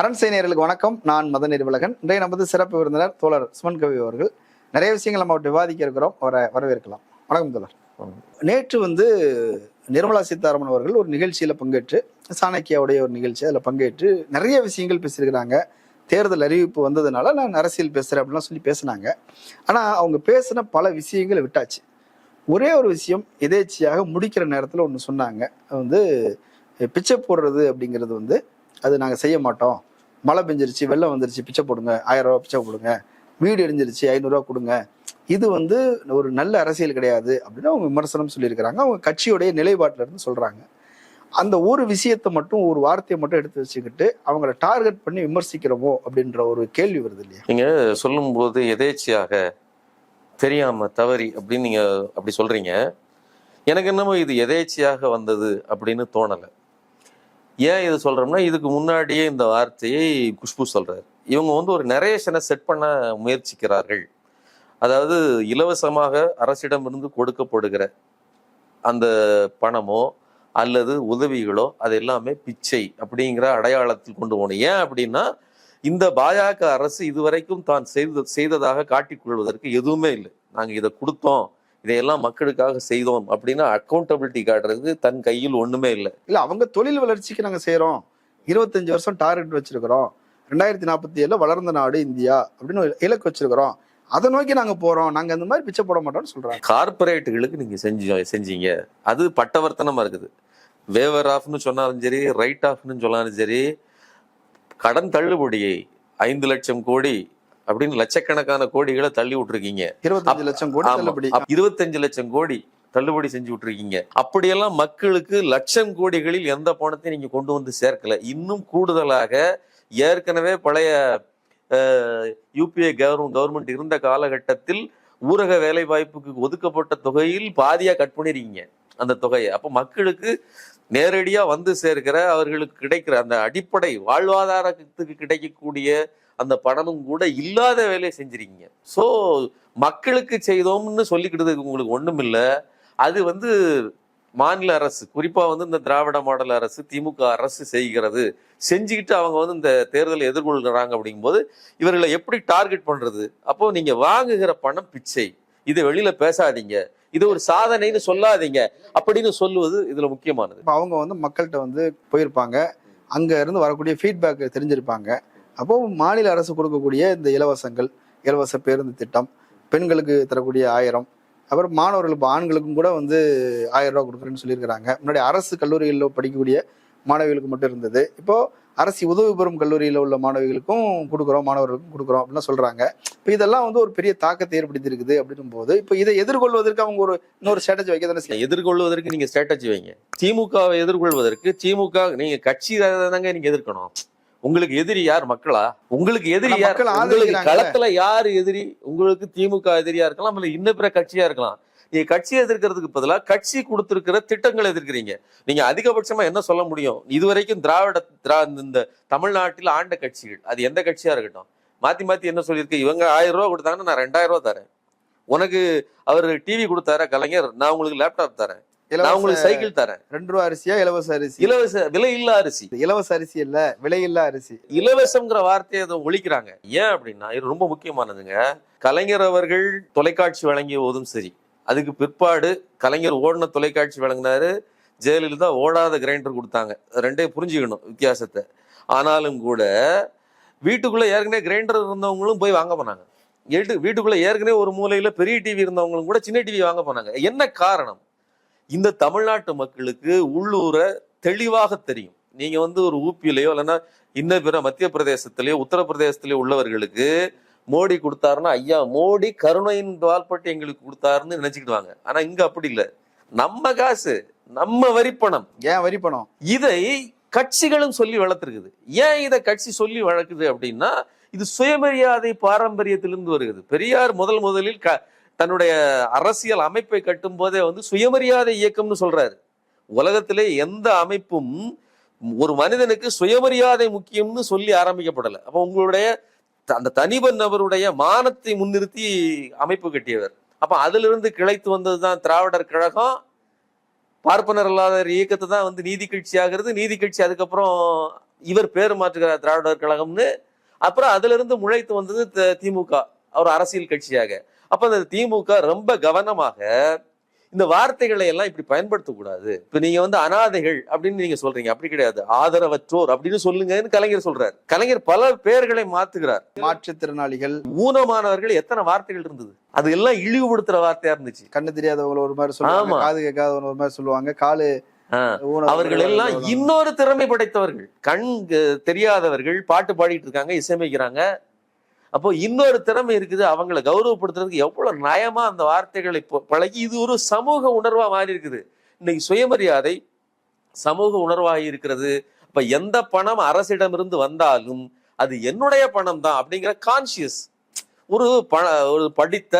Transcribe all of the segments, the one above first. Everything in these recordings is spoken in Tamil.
அரண் நேயர்களுக்கு வணக்கம். நான் மத நிர்வலகன் இன்றைய நமது சிறப்பு விருந்தினர் தோழர் சுமன் கவி அவர்கள். நிறைய விஷயங்கள் நம்ம விவாதிக்க இருக்கிறோம். அவரை வரவேற்கலாம். வணக்கம் தோழர். நேற்று வந்து நிர்மலா சீதாராமன் அவர்கள் ஒரு நிகழ்ச்சியில் பங்கேற்று சாணக்கியாவுடைய ஒரு நிகழ்ச்சி அதில் பங்கேற்று நிறைய விஷயங்கள் பேசியிருக்கிறாங்க. தேர்தல் அறிவிப்பு வந்ததுனால நான் அரசியல் பேசுகிறேன் அப்படிலாம் சொல்லி பேசினாங்க. ஆனால் அவங்க பேசின பல விஷயங்களை விட்டாச்சு. ஒரே ஒரு விஷயம் எதேச்சியாக முடிக்கிற நேரத்தில் ஒன்று சொன்னாங்க. வந்து பிச்சை போடுறது அப்படிங்கிறது வந்து அது நாங்கள் செய்ய மாட்டோம். மழை பெஞ்சிருச்சு வெள்ளம் வந்துருச்சு பிச்சை போடுங்க ஆயிரம் ரூபா பிச்சை போடுங்க வீடு இடிஞ்சிருச்சு ஐநூறுரூவா கொடுங்க. இது வந்து ஒரு நல்ல அரசியல் கிடையாது அப்படின்னு அவங்க விமர்சனம் சொல்லியிருக்கிறாங்க. அவங்க கட்சியுடைய நிலைப்பாட்டில இருந்து சொல்றாங்க. அந்த ஒரு விஷயத்தை மட்டும் ஒரு வார்த்தையை மட்டும் எடுத்து வச்சுக்கிட்டு அவங்கள டார்கெட் பண்ணி விமர்சிக்கிறோமோ அப்படின்ற ஒரு கேள்வி வருது இல்லையா? நீங்க சொல்லும்போது எதேச்சியாக தெரியாம தவறி அப்படின்னு நீங்க அப்படி சொல்றீங்க. எனக்கு என்னமோ இது எதேச்சியாக வந்தது அப்படின்னு தோணலை. ஏன் இது சொல்கிறோம்னா இதுக்கு முன்னாடியே இந்த வார்த்தையை குஷ்பு சொல்கிறார் இவங்க வந்து ஒரு நரேஷனை செட் பண்ண முயற்சிக்கிறார்கள். அதாவது இலவசமாக அரசிடமிருந்து கொடுக்கப்படுகிற அந்த பணமோ அல்லது உதவிகளோ அது எல்லாமே பிச்சை அப்படிங்கிற அடையாளத்தில் கொண்டு போகணும். ஏன் அப்படின்னா இந்த பாஜக அரசு இதுவரைக்கும் தான் செய்த செய்ததாக காட்டிக் கொள்வதற்கு எதுவுமே இல்லை. நாங்கள் இதை கொடுத்தோம். இதையெல்லாம் மக்களுக்காக செய்தோம் அப்படின்னு அக்கௌண்டபிலிட்டி காட்டுறதுக்கு தன் கையில் ஒண்ணுமே இல்லை. இல்ல அவங்க தொழில் வளர்ச்சிக்கு நாங்க செய்றோம். இருபத்தஞ்சு வருஷம் டார்கெட் வச்சிருக்கிறோம். ரெண்டாயிரத்தி நாற்பத்தி ஏழுல வளர்ந்த நாடு இந்தியா அப்படின்னு இலக்கு வச்சிருக்கிறோம். அதை நோக்கி நாங்க போறோம். நாங்க அந்த மாதிரி பிச்சை போட மாட்டோம்னு சொல்றாங்க. கார்பரேட்டுகளுக்கு நீங்க செஞ்சு செஞ்சீங்க. அது பட்டவர்த்தனமா இருக்குது. வேவர் ஆஃப்னு சொன்னாலும் சரி ரைட் ஆஃப்னு சொன்னாலும் சரி கடன் தள்ளுபடியை ஐந்து லட்சம் கோடி அப்படின்னு லட்சக்கணக்கான கோடிகளை தள்ளி விட்டுருக்கீங்க. இருபத்தஞ்சு லட்சம் கோடி இருபத்தஞ்சு லட்சம் கோடி தள்ளுபடி செஞ்சு விட்டுருக்கீங்க. அப்படியெல்லாம் மக்களுக்கு லட்சம் கோடிகளில் எந்த பணத்தையும் நீங்க கொண்டு வந்து சேர்க்கல. இன்னும் கூடுதலாக ஏற்கனவே பழைய யூபிஏ கவர்மெண்ட் கவர்மெண்ட் இருந்த காலகட்டத்தில் ஊரக வேலை வாய்ப்புக்கு ஒதுக்கப்பட்ட தொகையில் பாதியா கட் பண்ணிருக்கீங்க. அந்த தொகையை. அப்ப மக்களுக்கு நேரடியா வந்து சேர்க்கிற அவர்களுக்கு கிடைக்கிற அந்த அடிப்படை வாழ்வாதாரத்துக்கு கிடைக்கக்கூடிய அந்த பணமும் கூட இல்லாத வேலையை செஞ்சுருக்கீங்க. ஸோ மக்களுக்கு செய்தோம்னு சொல்லிக்கிட்டது உங்களுக்கு ஒன்றும் இல்லை. அது வந்து மாநில அரசு குறிப்பாக வந்து இந்த திராவிட மாடல் அரசு திமுக அரசு செய்கிறது. செஞ்சுக்கிட்டு அவங்க வந்து இந்த தேர்தலை எதிர்கொள்கிறாங்க அப்படிங்கும்போது இவர்களை எப்படி டார்கெட் பண்ணுறது அப்போ நீங்கள் வாங்குகிற பணம் பிச்சை. இதை வெளியில் பேசாதீங்க. இது ஒரு சாதனைன்னு சொல்லாதீங்க. அப்படின்னு சொல்லுவது இதில் முக்கியமானது. அவங்க வந்து மக்கள்கிட்ட வந்து போயிருப்பாங்க. அங்கே இருந்து வரக்கூடிய ஃபீட்பேக் தெரிஞ்சிருப்பாங்க. அப்போ மாநில அரசு கொடுக்கக்கூடிய இந்த இலவசங்கள் இலவச பேருந்து திட்டம் பெண்களுக்கு தரக்கூடிய ஆயிரம் அப்புறம் மாணவர்கள் இப்போ ஆண்களுக்கும் கூட வந்து ஆயிரம் ரூபா கொடுக்குறேன்னு சொல்லியிருக்கிறாங்க. முன்னாடி அரசு கல்லூரிகளில் படிக்கக்கூடிய மாணவிகளுக்கு மட்டும் இருந்தது. இப்போ அரசு உதவி பெறும் கல்லூரியில் உள்ள மாணவிகளுக்கும் கொடுக்குறோம் மாணவர்களுக்கும் கொடுக்குறோம் அப்படின்னு சொல்றாங்க. இப்போ இதெல்லாம் வந்து ஒரு பெரிய தாக்கத்தை ஏற்படுத்தியிருக்குது அப்படின்னும் போது இப்போ இதை எதிர்கொள்வதற்கு அவங்க ஒரு இன்னொரு ஸ்ட்ராட்டஜி வைக்க தானே எதிர்கொள்வதற்கு நீங்க ஸ்ட்ராட்டஜி வைங்க. திமுகவை எதிர்கொள்வதற்கு திமுக நீங்க கட்சி தாங்க நீங்க எதிர்க்கணும். உங்களுக்கு எதிரி யார் மக்களா? உங்களுக்கு எதிரி யார்? உங்களுக்கு. களத்துல யார் எதிரி? உங்களுக்கு திமுக எதிரியா இருக்கலாம் இல்ல இன்ன பிற கட்சியா இருக்கலாம். நீங்க கட்சியை எதிர்க்கிறதுக்கு பதிலா கட்சி கொடுத்திருக்கிற திட்டங்களை எதிர்க்கிறீங்க. நீங்க அதிகபட்சமா என்ன சொல்ல முடியும்? இதுவரைக்கும் திராவிட திரா இந்த தமிழ்நாட்டில் ஆண்ட கட்சிகள் அது எந்த கட்சியா இருக்கட்டும். மாத்தி மாத்தி என்ன சொல்லியிருக்கு? இவங்க ஆயிரம் ரூபாய் கொடுத்தாங்கன்னா நான் ரெண்டாயிரம் ரூபாய் தரேன். உனக்கு அவர் டிவி கொடுத்தார கலைஞர்? நான் உங்களுக்கு லேப்டாப் தரேன். நான் உங்களுக்கு சைக்கிள் தரேன். ரெண்டு ரூபா அரிசியா இலவச அரிசி? இலவச விலை இல்லா அரிசி. இலவச அரிசி இல்ல விலையில்லா அரிசி. இலவசம்ங்கிற வார்த்தையை அதை ஒழிக்கிறாங்க. ஏன் அப்படின்னா இது ரொம்ப முக்கியமானதுங்க. கலைஞர் அவர்கள் தொலைக்காட்சி வழங்கிய போதும் சரி. அதுக்கு பிற்பாடு கலைஞர் ஓடின தொலைக்காட்சி வழங்கினாரு. ஜெயலலிதா ஓடாத கிரைண்டர் கொடுத்தாங்க. ரெண்டையும் புரிஞ்சுக்கணும் வித்தியாசத்தை. ஆனாலும் கூட வீட்டுக்குள்ள ஏற்கனவே கிரைண்டர் இருந்தவங்களும் போய் வாங்க போனாங்க. வீட்டு வீட்டுக்குள்ள ஏற்கனவே ஒரு மூலையில பெரிய டிவி இருந்தவங்களும் கூட சின்ன டிவி வாங்க போனாங்க. என்ன காரணம்? இந்த தமிழ்நாட்டு மக்களுக்கு உள்ளூர தெளிவாக தெரியும். நீங்க வந்து ஒரு ஊப்பியிலையோ இல்லைன்னா இன்ன பிற மத்திய பிரதேசத்திலேயோ உத்தரப்பிரதேசத்திலேயோ உள்ளவர்களுக்கு மோடி கொடுத்தாருன்னா ஐயா மோடி கருணையின் வால்பட்டு எங்களுக்கு கொடுத்தாருன்னு நினைச்சுக்கிடுவாங்க. ஆனா இங்க அப்படி இல்ல. நம்ம காசு நம்ம வரி பணம். ஏன் வரி பணம்? இதை கட்சிகளும் சொல்லி வளர்த்துருக்குது. ஏன் இதை கட்சி சொல்லி வளர்க்குது அப்படின்னா இது சுயமரியாதை பாரம்பரியத்திலிருந்து வருகிறது. பெரியார் முதல் முதலில் க தன்னுடைய அரசியல் அமைப்பை கட்டும் போதே வந்து சுயமரியாதை இயக்கம்னு சொல்றாரு. உலகத்திலே எந்த அமைப்பும் ஒரு மனிதனுக்கு சுயமரியாதை முக்கியம்னு சொல்லி ஆரம்பிக்கப்படலை. அப்போ உங்களுடைய த- அந்த தனிபன் நபருடைய மானத்தை முன்னிறுத்தி அமைப்பு கட்டியவர். அப்ப அதிலிருந்து கிளைத்து வந்தது தான் திராவிடர் கழகம். பார்ப்பனர் இல்லாத இயக்கத்தை தான் வந்து நீதி கட்சி ஆகிறது. நீதி கட்சி அதுக்கப்புறம் இவர் பேர் மாற்றுகிறார் திராவிடர் கழகம்னு. அப்புறம் அதுல இருந்து முளைத்து வந்தது த- திமுக அவர் அரசியல் கட்சியாக. அப்ப அந்த திமுக ரொம்ப கவனமாக இந்த வார்த்தைகளை எல்லாம் இப்படி பயன்படுத்தக்கூடாது இப்ப நீங்க வந்து அனாதைகள் அப்படின்னு நீங்க சொல்றீங்க. அப்படி கிடையாது. ஆதரவற்றோர் அப்படின்னு சொல்லுங்கன்னு கலைஞர் சொல்றாரு. கலைஞர் பல பெயர்களை மாத்துகிறார். மாற்றுத்திறனாளிகள் ஊனமானவர்கள் எத்தனை வார்த்தைகள் இருந்தது? அது எல்லாம் இழிவுபடுத்துற வார்த்தையா இருந்துச்சு. கண்ணு தெரியாதவங்க ஒரு மாதிரி சொல்லுவாங்க. காது கேட்காதவங்க ஒரு மாதிரி சொல்லுவாங்க காலு அவர்கள் எல்லாம். இன்னொரு திறமை படைத்தவர்கள். கண் தெரியாதவர்கள் பாட்டு பாடிட்டு இருக்காங்க இசையமைக்கிறாங்க. அப்போ இன்னொரு திறமை இருக்குது. அவங்கள கௌரவப்படுத்துறதுக்கு எவ்வளவு நயமா அந்த வார்த்தைகளை பழகி இது ஒரு சமூக உணர்வா மாறி இருக்குது. இன்னைக்கு சுயமரியாதை சமூக உணர்வாக இருக்கிறது. இப்ப எந்த பணம் அரசிடமிருந்து வந்தாலும் அது என்னுடைய பணம் தான் அப்படிங்கிற கான்சியஸ் ஒரு ப ஒரு படித்த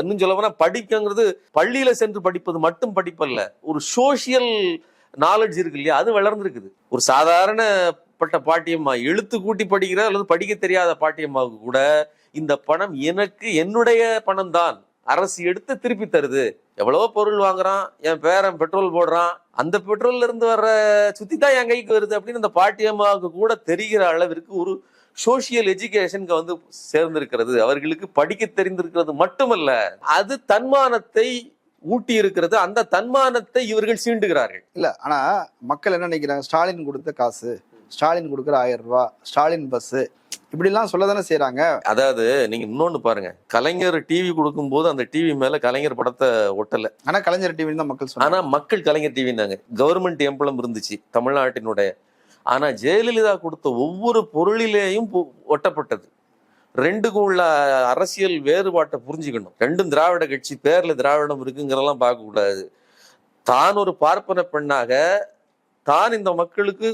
இன்னும் சொல்ல போனா படிக்கங்கிறது பள்ளியில சென்று படிப்பது மட்டும் படிப்பல்ல. ஒரு சோஷியல் நாலேஜ் இருக்கு இல்லையா? அது வளர்ந்துருக்குது. ஒரு சாதாரண பட்ட பாட்டியம்மா. எழுத்து கூட்டி படிக்கிற அல்லது படிக்க தெரியாத பாட்டியம்மாவுக்கு கூட இந்த பணம் எனக்கு என்னுடைய பணம் தான் அரசு எடுத்து திருப்பி தருது. எவ்வளவோ பொருள் வாங்குறான் என் பேரன் பெட்ரோல் போடுறான். அந்த பெட்ரோல்ல இருந்து வர்ற சுத்தி தான் என் கைக்கு வருது அப்படின்னு அந்த பாட்டியம்மாவுக்கு கூட தெரிகிற அளவிற்கு ஒரு சோசியல் எஜுகேஷன் வந்து சேர்ந்திருக்கிறது. அவர்களுக்கு படிக்க தெரிந்திருக்கிறது மட்டுமல்ல அது தன்மானத்தை ஊட்டி இருக்கிறது அந்த தன்மானத்தை இவர்கள் சீண்டுகிறார்கள். இல்ல ஆனா மக்கள் என்ன நினைக்கிறாங்க? ஸ்டாலின் கொடுத்த காசு ஸ்டாலின் கொடுக்குற ஆயிரம் ரூபாய் ஸ்டாலின் பஸ் இப்படி எல்லாம் சொல்ல தானே செய்யறாங்க அதாவது நீங்க இன்னொன்னு பாருங்க. கலைஞர் டிவி கொடுக்கும்போது அந்த டிவி மேல கலைஞர் படத்தை ஒட்டல. ஆனா கலைஞர் டிவி தான் மக்கள் ஆனா சொன்னாங்க மக்கள் கலைஞர் டிவின்னாங்க கவர்மெண்ட் எம்பளம் இருந்துச்சு தமிழ்நாட்டினுடைய. ஆனா ஜெயலலிதா கொடுத்த ஒவ்வொரு பொருளிலேயும் ஒட்டப்பட்டது. ரெண்டுக்கும் உள்ள அரசியல் வேறுபாட்டை புரிஞ்சுக்கணும். ரெண்டும் திராவிட கட்சி பேர்ல திராவிடம் இருக்குங்கிறதெல்லாம் பார்க்க கூடாது தான் ஒரு பார்ப்பன பெண்ணாக தான் இந்த மக்களுக்கு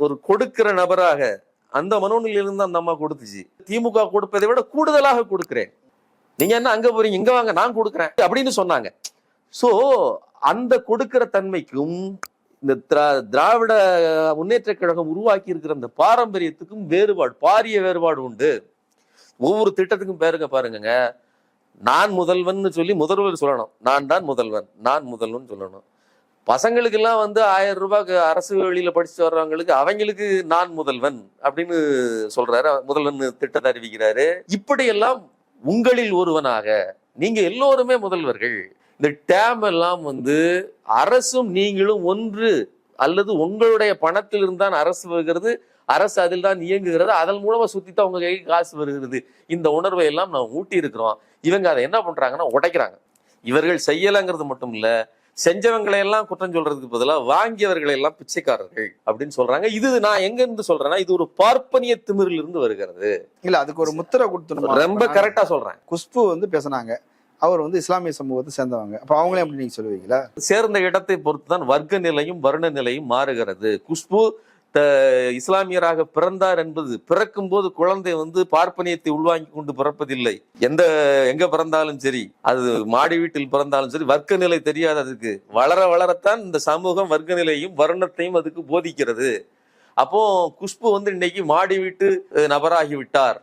ஒரு கொடுக்கிற நபராக அந்த மனோநிலையிலிருந்து அந்த அம்மா கொடுத்துச்சு. திமுக கொடுப்பதை விட கூடுதலாக கொடுக்கிறேன். நீங்க என்ன அங்க போறீங்க? இங்க வாங்க நான் கொடுக்குறேன் அப்படின்னு சொன்னாங்க. சோ அந்த கொடுக்கிற தன்மைக்கும் இந்த திரா- திராவிட முன்னேற்ற கழகம் உருவாக்கி இருக்கிற அந்த பாரம்பரியத்துக்கும் வேறுபாடு பாரிய வேறுபாடு உண்டு. ஒவ்வொரு திட்டத்துக்கும் பேருங்க பாருங்கங்க. நான் முதல்வன் சொல்லி முதல்வர் சொல்லணும். நான் தான் முதல்வன். நான் முதல்வன் சொல்லணும். பசங்களுக்கு எல்லாம் வந்து ஆயிரம் ரூபாய்க்கு அரசு வழியில படிச்சு வர்றவங்களுக்கு அவங்களுக்கு நான் முதல்வன் அப்படின்னு சொல்றாரு. முதல்வன் திட்டத்தை அறிவிக்கிறாரு. இப்படியெல்லாம் உங்களில் ஒருவனாக நீங்க எல்லோருமே முதல்வர்கள். இந்த டேம் எல்லாம் வந்து அரசும் நீங்களும் ஒன்று அல்லது உங்களுடைய பணத்தில் இருந்தான் அரசு வருகிறது. அரசு அதில் தான் இயங்குகிறது. அதன் மூலமா சுத்தித்தான் உங்க கைக்கு காசு வருகிறது. இந்த உணர்வை எல்லாம் நான் ஊட்டி இருக்கிறோம் இவங்க அதை என்ன பண்றாங்கன்னா உடைக்கிறாங்க. இவர்கள் செய்யலைங்கிறது மட்டும் இல்லை செஞ்சவங்களை எல்லாம் குற்றம் சொல்றதுக்கு பதிலாக வாங்கியவர்களை எல்லாம் பிச்சைக்காரர்கள் அப்படின்னு சொல்றாங்க. இது நான் எங்க இருந்து சொல்றேன்னா இது ஒரு பார்ப்பனிய திமிரில் இருந்து வருகிறது. இல்ல அதுக்கு ஒரு முத்திரை கொடுத்துருமா ரொம்ப கரெக்டா சொல்றேன். குஷ்பு வந்து பேசுனாங்க. அவர் வந்து இஸ்லாமிய சமூகத்தை சேர்ந்தவங்க. அப்ப அவங்களே எப்படி நீங்க சொல்லுவீங்களா? சேர்ந்த இடத்தை பொறுத்துதான் வர்க்க நிலையும் வருண நிலையும் மாறுகிறது. குஷ்பு இஸ்லாமியராக பிறந்தார் என்பது பிறக்கும் போது குழந்தை வந்து பார்ப்பனியத்தை உள்வாங்கி கொண்டு பிறப்பதில்லை. எந்த எங்க பிறந்தாலும் சரி அது மாடி வீட்டில் பிறந்தாலும் சரி வர்க்க நிலை தெரியாது அதுக்கு. வளர வளரத்தான் இந்த சமூகம் வர்க்க நிலையும் வருணத்தையும் அதுக்கு போதிக்கிறது. அப்போ குஷ்பு வந்து இன்னைக்கு மாடி வீட்டு நபராகி விட்டார்.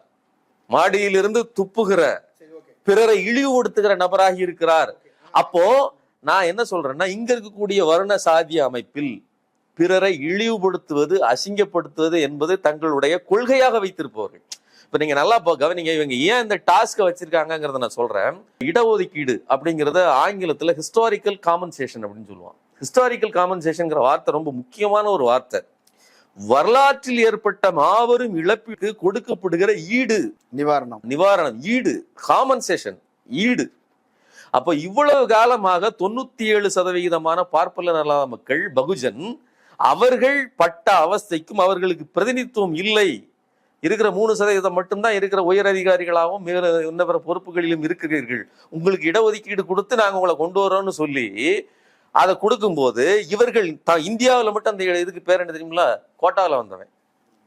மாடியிலிருந்து துப்புகிற பிறரை இழிவுபடுத்துகிற நபராகி இருக்கிறார். அப்போ நான் என்ன சொல்றேன்னா இங்க இருக்கக்கூடிய வருண சாதிய அமைப்பில் பிறரை இழிவுபடுத்துவது அசிங்கப்படுத்துவது என்பது தங்களுடைய கொள்கையாக வைத்திருப்பவர்கள். இப்ப நீங்க நல்லா கவனிங்க இவங்க ஏன் இந்த டாஸ்க வச்சிருக்காங்கங்கிறத நான் சொல்றேன். இடஒதுக்கீடு அப்படிங்கறத ஆங்கிலத்துல ஹிஸ்டாரிக்கல் காம்பன்சேஷன் அப்படின்னு சொல்லுவான் ஹிஸ்டாரிக்கல் காம்பன்சேஷன்ங்கிற வார்த்தை ரொம்ப முக்கியமான ஒரு வார்த்தை. வரலாற்றில் ஏற்பட்ட மாபெரும் இழப்பீடு கொடுக்கப்படுகிற ஈடு. நிவாரணம். நிவாரணம் ஈடு. காம்பன்சேஷன் ஈடு. அப்ப இவ்வளவு காலமாக தொண்ணூத்தி ஏழு சதவிகிதமான பார்ப்பன நல மக்கள் பகுஜன் அவர்கள் பட்ட அவஸ்தைக்கும் அவர்களுக்கு பிரதிநிதித்துவம் இல்லை. இருக்கிற மூணு சதவீதம் மட்டும்தான் இருக்கிற உயர் அதிகாரிகளாகவும் மேல இன்ன பிற பொறுப்புகளிலும் இருக்கிறீர்கள். உங்களுக்கு இடஒதுக்கீடு கொடுத்து நாங்கள் உங்களை கொண்டு வரோம்னு சொல்லி அதை கொடுக்கும்போது இவர்கள் த- இந்தியாவில் மட்டும் அந்த இதுக்கு பேர் என்ன தெரியுங்களா கோட்டாவில் வந்தவன்.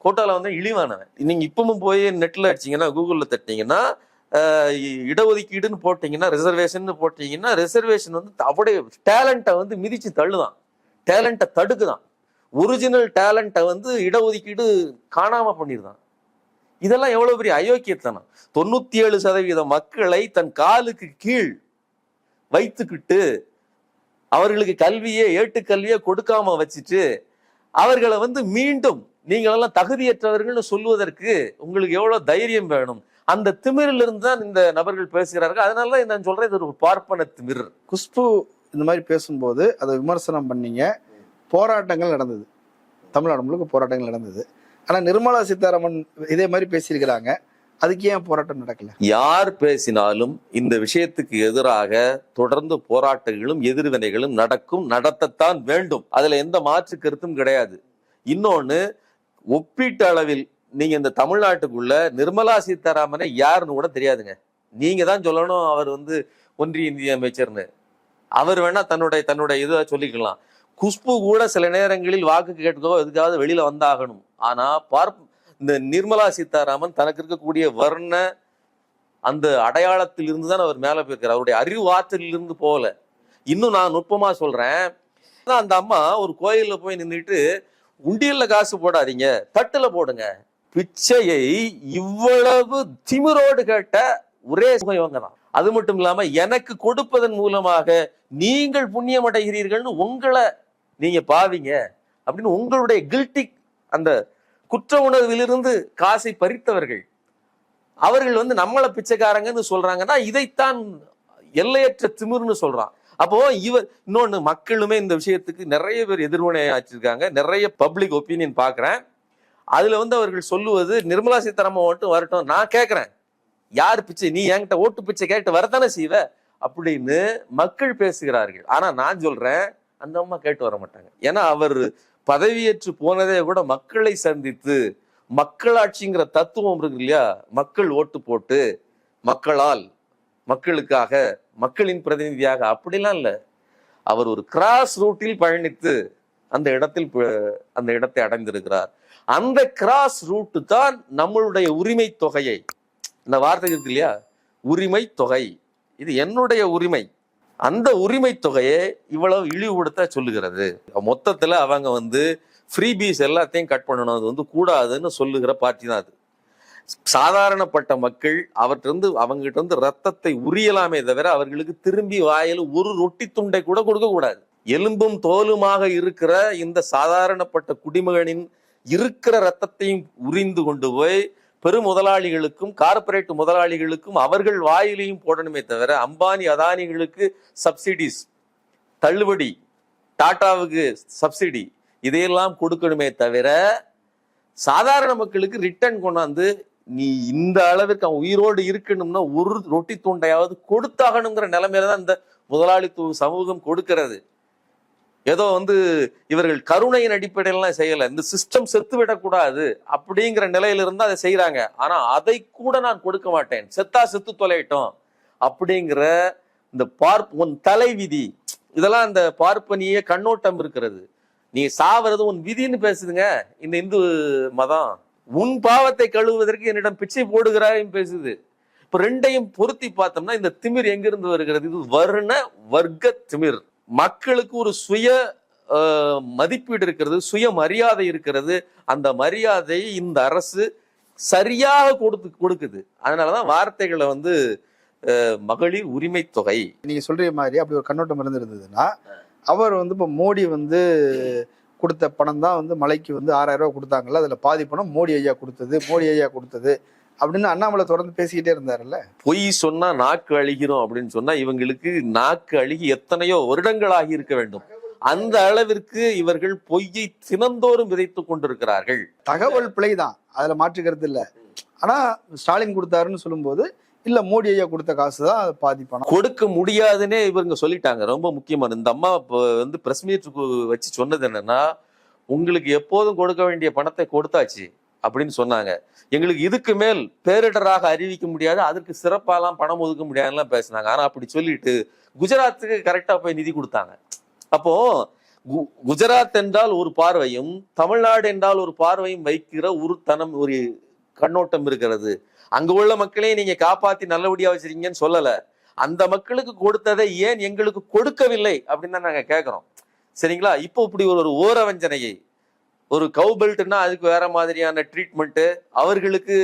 கோட்டாவில் வந்தவன் இழிவானவன். நீங்கள் இப்பவும் போய் நெட்டில் அடிச்சிங்கன்னா கூகுளில் தட்டிங்கன்னா இடஒதுக்கீடுன்னு போட்டிங்கன்னா ரிசர்வேஷன் போட்டிங்கன்னா ரிசர்வேஷன் வந்து அப்படியே டேலண்ட்டை வந்து மிதித்து தள்ளுதான். டேலண்ட்டை தடுக்குதான். ஒரிஜினல் டேலண்ட்டை வந்து இடஒதுக்கீடு காணாமல் பண்ணிருதான். இதெல்லாம் எவ்வளோ பெரிய அயோக்கியத்தனம். தொண்ணூற்றி ஏழு சதவீத மக்களை தன் காலுக்கு கீழ் வைத்துக்கிட்டு அவர்களுக்கு கல்வியே ஏட்டுக்கல்வியே கொடுக்காம வச்சுட்டு அவர்களை வந்து மீண்டும் நீங்களெல்லாம் தகுதியற்றவர்கள்னு சொல்லுவதற்கு உங்களுக்கு எவ்வளோ தைரியம் வேணும்? அந்த திமிரிலிருந்து தான் இந்த நபர்கள் பேசுகிறார்கள். அதனால தான் நான் சொல்கிறேன் இது ஒரு பார்ப்பன திமிர். குஷ்பு இந்த மாதிரி பேசும்போது அதை விமர்சனம் பண்ணீங்க. போராட்டங்கள் நடந்தது. தமிழ்நாடு முழுக்க போராட்டங்கள் நடந்தது. ஆனால் நிர்மலா சீதாராமன் இதே மாதிரி பேசியிருக்கிறாங்க. அதுக்கு ஏன் போராட்டம் நடக்கல? யார் பேசினாலும் இந்த விஷயத்துக்கு எதிராக தொடர்ந்து போராட்டங்களும் எதிர்வினைகளும் நடக்கும் நடத்தத்தான் வேண்டும். அதுல எந்த மாற்று கருத்தும் கிடையாது. இன்னொன்னு ஒப்பீட்டு அளவில் நீங்க இந்த தமிழ்நாட்டுக்குள்ள நிர்மலா சீதாராமனை யாருன்னு கூட தெரியாதுங்க. நீங்க தான் சொல்லணும் அவர் வந்து ஒன்றிய இந்திய அமைச்சர்னு. அவர் வேணா தன்னுடைய தன்னுடைய இதை சொல்லிக்கலாம். குஷ்பு கூட சில நேரங்களில் வாக்கு கேட்கோ எதுக்காவது வெளியில வந்தாகணும். ஆனா பார்ப் இந்த நிர்மலா சீதாராமன் தனக்கு இருக்கக்கூடிய வர்ண அந்த அடையாளத்தில் இருந்து தான் அவர் மேல போயிருக்காரு அவருடைய அறிவு ஆற்றலில் இருந்து போகல. இன்னும் நான் நுட்பமா சொல்றேன். அந்த அம்மா ஒரு கோயில்ல போய் நின்றுட்டு உண்டியல்ல காசு போடாதீங்க தட்டுல போடுங்க. பிச்சையை இவ்வளவு திமிரோடு கேட்ட ஒரே சுகம் இவங்க தான் அது மட்டும் இல்லாமல் எனக்கு கொடுப்பதன் மூலமாக நீங்கள் புண்ணியம் அடைகிறீர்கள்னு உங்களை நீங்க பாவிங்க அப்படின்னு உங்களுடைய கில்ட்டி அந்த குற்ற உணர்விலிருந்து காசை பறித்தவர்கள். அவர்கள் வந்து நம்மளை பிச்சைக்காரங்கன்னு சொல்றாங்கன்னா இதைத்தான் எல்லையற்ற திமிர்னு சொல்றான். அப்போ இவர் இன்னொன்று மக்களுமே இந்த விஷயத்துக்கு நிறைய பேர் எதிர்வினை ஆச்சிருக்காங்க நிறைய பப்ளிக் ஒப்பீனியன் பார்க்குறேன் அதுல வந்து அவர்கள் சொல்லுவது நிர்மலா சீதாராமன் மட்டும் வரட்டும் நான் கேட்குறேன் யார் பிச்சை நீ என்கிட்ட ஓட்டு பிச்சை கேட்டு வரத்தானே செய்வ? அப்படின்னு மக்கள் பேசுகிறார்கள். ஆனா நான் சொல்றேன் அந்த அம்மா கேட்டு வர மாட்டாங்க. ஏன்னா அவர் பதவியேற்று போனதே கூட மக்களை சந்தித்து மக்களாட்சிங்கிற தத்துவம் இருக்கு இல்லையா? மக்கள் ஓட்டு போட்டு மக்களால் மக்களுக்காக மக்களின் பிரதிநிதியாக அப்படிலாம் இல்லை. அவர் ஒரு கிராஸ் ரூட்டில் பயணித்து அந்த இடத்தில் ப- அந்த இடத்தை அடைந்திருக்கிறார். அந்த கிராஸ் ரூட்டு தான் நம்மளுடைய உரிமை தொகையை இந்த வார்த்தை இருக்கு இல்லையா? உரிமை தொகை. இது என்னுடைய உரிமை. அந்த உரிமை தொகையை இவ்வளவு இழிவுபடுத்த சொல்லுகிறது. மொத்தத்தில் அவங்க வந்து ஃப்ரீபீஸ் எல்லாத்தையும் கட் பண்ணணும். அது வந்து கூடாதுன்னு சொல்லுகிற பார்ட்டி தான் அது. சாதாரணப்பட்ட மக்கள் அவற்றிருந்து அவங்ககிட்ட இருந்து ரத்தத்தை உரியலாமே தவிர அவர்களுக்கு திரும்பி வாயில் ஒரு ரொட்டி துண்டை கூட கொடுக்க கூடாது. எலும்பும் தோலுமாக இருக்கிற இந்த சாதாரணப்பட்ட குடிமகனின் இருக்கிற ரத்தத்தையும் உரிந்து கொண்டு போய் பெரு முதலாளிகளுக்கும் கார்ப்பரேட் முதலாளிகளுக்கும் அவர்கள் வாயிலையும் போடணுமே தவிர அம்பானி அதானிகளுக்கு சப்சிடிஸ் தள்ளுபடி டாட்டாவுக்கு சப்சிடி இதையெல்லாம் கொடுக்கணுமே தவிர சாதாரண மக்களுக்கு ரிட்டர்ன் கொண்டாந்து நீ இந்த அளவிற்கு அவன் உயிரோடு இருக்கணும்னா ஒரு ரொட்டி துண்டையாவது கொடுத்தாகணுங்கிற நிலைமையில தான் இந்த முதலாளித்துவ சமூகம் கொடுக்கிறது. ஏதோ வந்து இவர்கள் கருணையின் அடிப்படையிலாம் செய்யலை. இந்த சிஸ்டம் செத்து விடக்கூடாது அப்படிங்கிற நிலையில இருந்து அதை செய்கிறாங்க ஆனால் அதை கூட நான் கொடுக்க மாட்டேன். செத்தா செத்து தொலையிட்டோம் அப்படிங்கிற இந்த பார்ப்பு உன் தலைவிதி. இதெல்லாம் அந்த பார்ப்பனிய கண்ணோட்டம் இருக்கிறது. நீ சாவறது உன் விதின்னு பேசுதுங்க. இந்த இந்து மதம். உன் பாவத்தை கழுவுவதற்கு என்னிடம் பிச்சை போடுகிறாயும் பேசுது. இப்போ ரெண்டையும் பொருத்தி பார்த்தோம்னா இந்த திமிர் எங்கிருந்து வருகிறது? இது வர்ண வர்க்க திமிர். மக்களுக்கு ஒரு சுய மதிப்பீடு இருக்கிறது சுய மரியாதை இருக்கிறது. அந்த மரியாதையை இந்த அரசு சரியாக கொடுத்து கொடுக்குது. அதனாலதான் வார்த்தைகளை வந்து மகளிர் உரிமை தொகை. நீங்க சொல்ற மாதிரி அப்படி ஒரு கண்ணோட்டம் இருந்திருந்ததுன்னா அவர் வந்து இப்போ மோடி வந்து கொடுத்த பணம் தான் வந்து மலைக்கு வந்து ஆறாயிரம் ரூபாய் கொடுத்தாங்கல்ல அதுல பாதி பணம் மோடி ஐயா கொடுத்தது மோடி ஐயா கொடுத்தது. அப்படின்னு அண்ணாமலை தொடர்ந்து பேசிக்கிட்டே இருந்தாருல்ல? பொய் சொன்னா நாக்கு அழுகிறோம் அப்படின்னு சொன்னா இவங்களுக்கு நாக்கு அழுகி எத்தனையோ வருடங்களாகி இருக்க வேண்டும். அந்த அளவிற்கு இவர்கள் பொய்யை தினந்தோறும் விதைத்துக் கொண்டிருக்கிறார்கள். தகவல் பிழை தான் அதுல மாற்று கருத்து இல்ல. ஆனா ஸ்டாலின் கொடுத்தாருன்னு சொல்லும்போது இல்ல மோடி ஐயா கொடுத்த காசு தான் பாதி பணம். கொடுக்க முடியாதுன்னே இவங்க சொல்லிட்டாங்க. ரொம்ப முக்கியமான இந்த அம்மா வந்து பிரஸ் மீட் வச்சு சொன்னது என்னன்னா உங்களுக்கு எப்போதும் கொடுக்க வேண்டிய பணத்தை கொடுத்தாச்சு. அப்படின்னு சொன்னாங்க. எங்களுக்கு இதுக்கு மேல் பேரிடராக அறிவிக்க முடியாது அதற்கு சிறப்பாலாம் பணம் ஒதுக்க முடியாதுலாம் பேசினாங்க. ஆனால் அப்படி சொல்லிட்டு குஜராத்துக்கு கரெக்டாக போய் நிதி கொடுத்தாங்க. அப்போ கு- குஜராத் என்றால் ஒரு பார்வையும் தமிழ்நாடு என்றால் ஒரு பார்வையும் வைக்கிற ஒரு தனம் ஒரு கண்ணோட்டம் இருக்கிறது. அங்க உள்ள மக்களையும் நீங்க காப்பாத்தி நல்லபடியா வச்சிருக்கீங்கன்னு சொல்லல. அந்த மக்களுக்கு கொடுத்ததை ஏன் எங்களுக்கு கொடுக்கவில்லை அப்படின்னு தான் நாங்க கேட்கிறோம் சரிங்களா? இப்போ இப்படி ஒரு ஒரு ஓரவஞ்சனையை ஒரு கவு பெல்ட்னா அதுக்கு வேற மாதிரியான ட்ரீட்மெண்ட்டு அவர்களுக்கு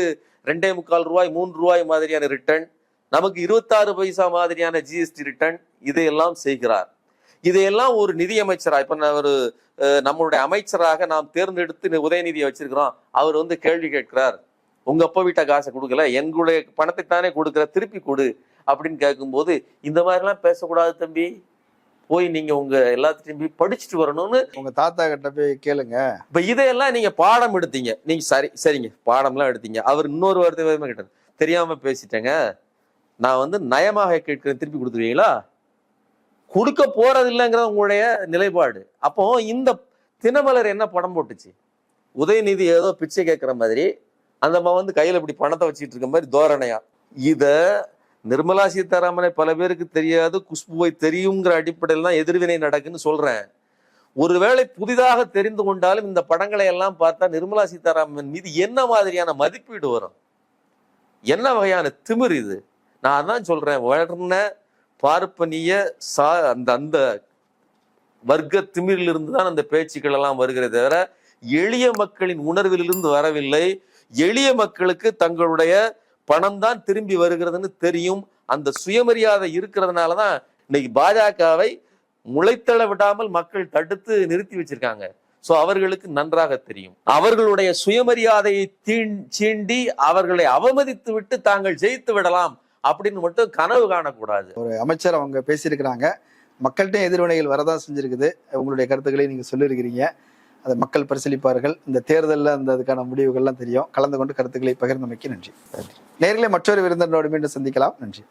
ரெண்டே முக்கால் ரூபாய் மூன்று ரூபாய் மாதிரியான ரிட்டர்ன் நமக்கு இருபத்தாறு பைசா மாதிரியான ஜிஎஸ்டி ரிட்டர்ன் இதையெல்லாம் செய்கிறார். இதையெல்லாம் ஒரு நிதியமைச்சராக இப்ப நான் ஒரு நம்மளுடைய அமைச்சராக நாம் தேர்ந்தெடுத்து உதயநிதியை வச்சிருக்கிறோம் அவர் வந்து கேள்வி கேட்கிறார். உங்க அப்பா வீட்டை காசை கொடுக்கல எங்களுடைய பணத்தை தானே கொடுக்குற திருப்பி கொடு அப்படின்னு கேட்கும்போது இந்த மாதிரிலாம் பேசக்கூடாது தம்பி. போய் நீங்க உங்க எல்லாத்தையும் போய் படிச்சுட்டு வரணும்னு உங்க தாத்தா கிட்ட போய் கேளுங்க. இப்ப இதையெல்லாம் நீங்க பாடம் எடுத்தீங்க. நீங்க சரி சரிங்க. பாடம்லாம் எடுத்தீங்க. அவர் இன்னொரு வார்த்தை கேட்டார். தெரியாம பேசிட்டேங்க. நான் வந்து நயமாக கேட்கிறேன். திருப்பி கொடுத்துருவீங்களா? கொடுக்க போறது இல்லைங்கிறது உங்களுடைய நிலைப்பாடு. அப்போ இந்த தினமலர் என்ன படம் போட்டுச்சு? உதயநிதி ஏதோ பிச்சை கேட்கிற மாதிரி அந்த அம்மா வந்து கையில இப்படி பணத்தை வச்சுட்டு இருக்க மாதிரி தோரணையா. இத நிர்மலா சீதாராமனை பல பேருக்கு தெரியாது குஷ்புவை தெரியுங்கிற அடிப்படையில் தான் எதிர்வினை நடக்குன்னு சொல்றேன். ஒருவேளை புதிதாக தெரிந்து கொண்டாலும் இந்த படங்களை எல்லாம் பார்த்தா நிர்மலா சீதாராமன் மீது என்ன மாதிரியான மதிப்பீடு வரும்? என்ன வகையான திமிர் இது? நான் தான் சொல்றேன் வளர்ன பார்ப்பனிய சா அந்த அந்த வர்க்க திமிரிலிருந்து தான் அந்த பேச்சுக்கள் எல்லாம் வருகிறதே தவிர எளிய மக்களின் உணர்விலிருந்து வரவில்லை. எளிய மக்களுக்கு தங்களுடைய பணம் தான் திரும்பி வருகிறதுன்னு தெரியும். அந்த சுயமரியாதை இருக்கிறதுனால தான் இன்னைக்கு பாஜகவை முளைத்தள விடாமல் மக்கள் தடுத்து நிறுத்தி வச்சிருக்காங்க. ஸோ அவர்களுக்கு நன்றாக தெரியும். அவர்களுடைய சுயமரியாதையை தீண் சீண்டி அவர்களை அவமதித்து விட்டு தாங்கள் ஜெயித்து விடலாம் அப்படின்னு மட்டும் கனவு காணக்கூடாது. ஒரு அமைச்சர் அவங்க பேசியிருக்கிறாங்க. மக்கள்கிட்ட எதிர்வினைகள் வரதான் செஞ்சிருக்குது. உங்களுடைய கருத்துக்களை நீங்க சொல்லியிருக்கிறீங்க. அதை மக்கள் பரிசீலிப்பார்கள். இந்த தேர்தலில் அந்த அதுக்கான முடிவுகள்லாம் தெரியும். கலந்து கொண்டு கருத்துக்களை பகிர்ந்தமைக்கு நன்றி. நேரிலே மற்றொரு விருந்தினரோடு மீண்டும் சந்திக்கலாம். நன்றி.